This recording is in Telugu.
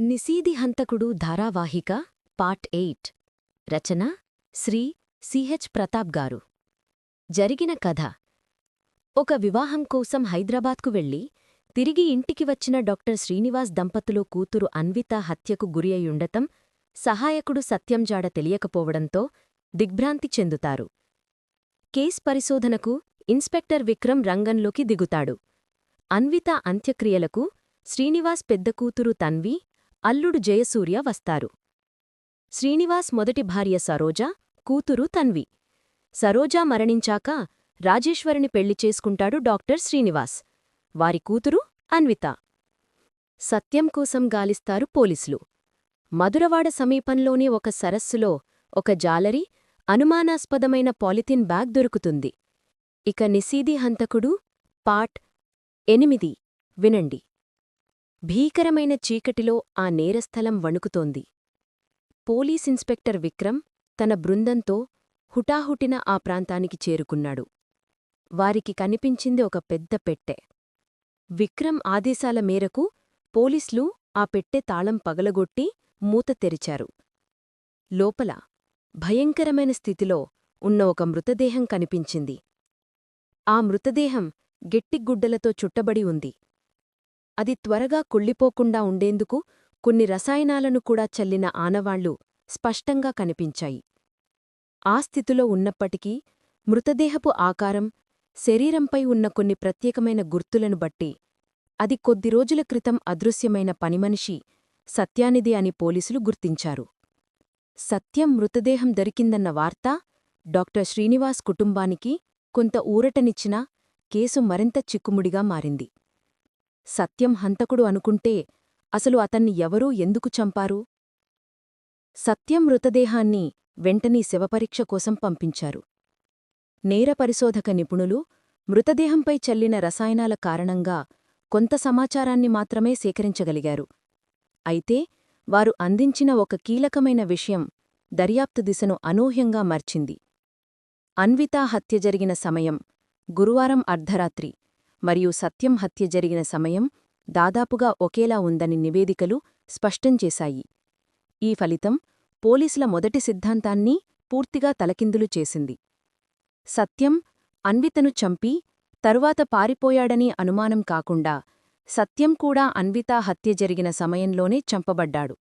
నిసీది హంతకుడు ధారావాహిక పార్ట్ ఎయిట్. రచన శ్రీ సిహెచ్ ప్రతాప్ గారు. జరిగిన కథ. ఒక వివాహం కోసం హైదరాబాద్కు వెళ్ళి తిరిగి ఇంటికి వచ్చిన డాక్టర్ శ్రీనివాస్ దంపతులు కూతురు అన్విత హత్యకు గురియయుండటం సహాయకుడు సత్యంజాడ తెలియకపోవడంతో దిగ్భ్రాంతి చెందుతారు. కేస్ పరిశోధనకు ఇన్స్పెక్టర్ విక్రమ్ రంగంలోకి దిగుతాడు. అన్విత అంత్యక్రియలకు శ్రీనివాస్ పెద్ద కూతురు తన్వి అల్లుడు జయసూర్య వస్తారు. శ్రీనివాస్ మొదటి భార్య సరోజ కూతురు తన్వి. సరోజా మరణించాక రాజేశ్వరిని పెళ్ళి చేసుకుంటాడు డాక్టర్ శ్రీనివాస్. వారి కూతురు అన్విత. సత్యం కోసం గాలిస్తారు పోలీసులు. మధురవాడ సమీపంలోని ఒక సరస్సులో ఒక జాలరి అనుమానాస్పదమైన పాలిథిన్ బ్యాగ్ దొరుకుతుంది. ఇక నిసీది హంతకుడు పార్ట్ ఎనిమిది. వినండి. భీకరమైన చీకటిలో ఆ నేరస్థలం వణుకుతోంది. పోలీస్ ఇన్స్పెక్టర్ విక్రమ్ తన బృందంతో హుటాహుటిన ఆ ప్రాంతానికి చేరుకున్నాడు. వారికి కనిపించింది ఒక పెద్ద పెట్టె. విక్రమ్ ఆదేశాల మేరకు పోలీసులు ఆ పెట్టె తాళం పగలగొట్టి మూత తెరిచారు. లోపల భయంకరమైన స్థితిలో ఉన్న ఒక మృతదేహం కనిపించింది. ఆ మృతదేహం గెట్టిగుడ్డలతో చుట్టబడి ఉంది. అది త్వరగా కుళ్ళిపోకుండా ఉండేందుకు కొన్ని రసాయనాలను కూడా చల్లిన ఆనవాళ్ళు స్పష్టంగా కనిపించాయి. ఆ స్థితిలో ఉన్నప్పటికీ మృతదేహపు ఆకారం శరీరంపై ఉన్న కొన్ని ప్రత్యేకమైన గుర్తులను బట్టి అది కొద్ది రోజుల క్రితం అదృశ్యమైన పనిమనిషి సత్యానిది అని పోలీసులు గుర్తించారు. సత్యం మృతదేహం దొరికిందన్న వార్త డాక్టర్ శ్రీనివాస్ కుటుంబానికి కొంత ఊరటనిచ్చినా కేసు మరింత చిక్కుముడిగా మారింది. సత్యం హంతకుడు అనుకుంటే అసలు అతన్ని ఎవరూ ఎందుకు చంపారు? సత్యం మృతదేహాన్ని వెంటనే శివపరీక్ష కోసం పంపించారు. నేర పరిశోధక నిపుణులు మృతదేహంపై చల్లిన రసాయనాల కారణంగా కొంత సమాచారాన్ని మాత్రమే సేకరించగలిగారు. అయితే వారు అందించిన ఒక కీలకమైన విషయం దర్యాప్తు దిశను అనూహ్యంగా మార్చింది. అన్వితా హత్య జరిగిన సమయం గురువారం అర్ధరాత్రి. మరియు సత్యం హత్య జరిగిన సమయం దాదాపుగా ఒకేలా ఉందని నివేదికలు స్పష్టం చేశాయి. ఈ ఫలితం పోలీసుల మొదటి సిద్ధాంతాన్ని పూర్తిగా తలకిందులు చేసింది. సత్యం అన్వితను చంపి తరువాత పారిపోయాడని అనుమానం కాకుండా సత్యం కూడా అన్వితా హత్య జరిగిన సమయంలోనే చంపబడ్డాడు.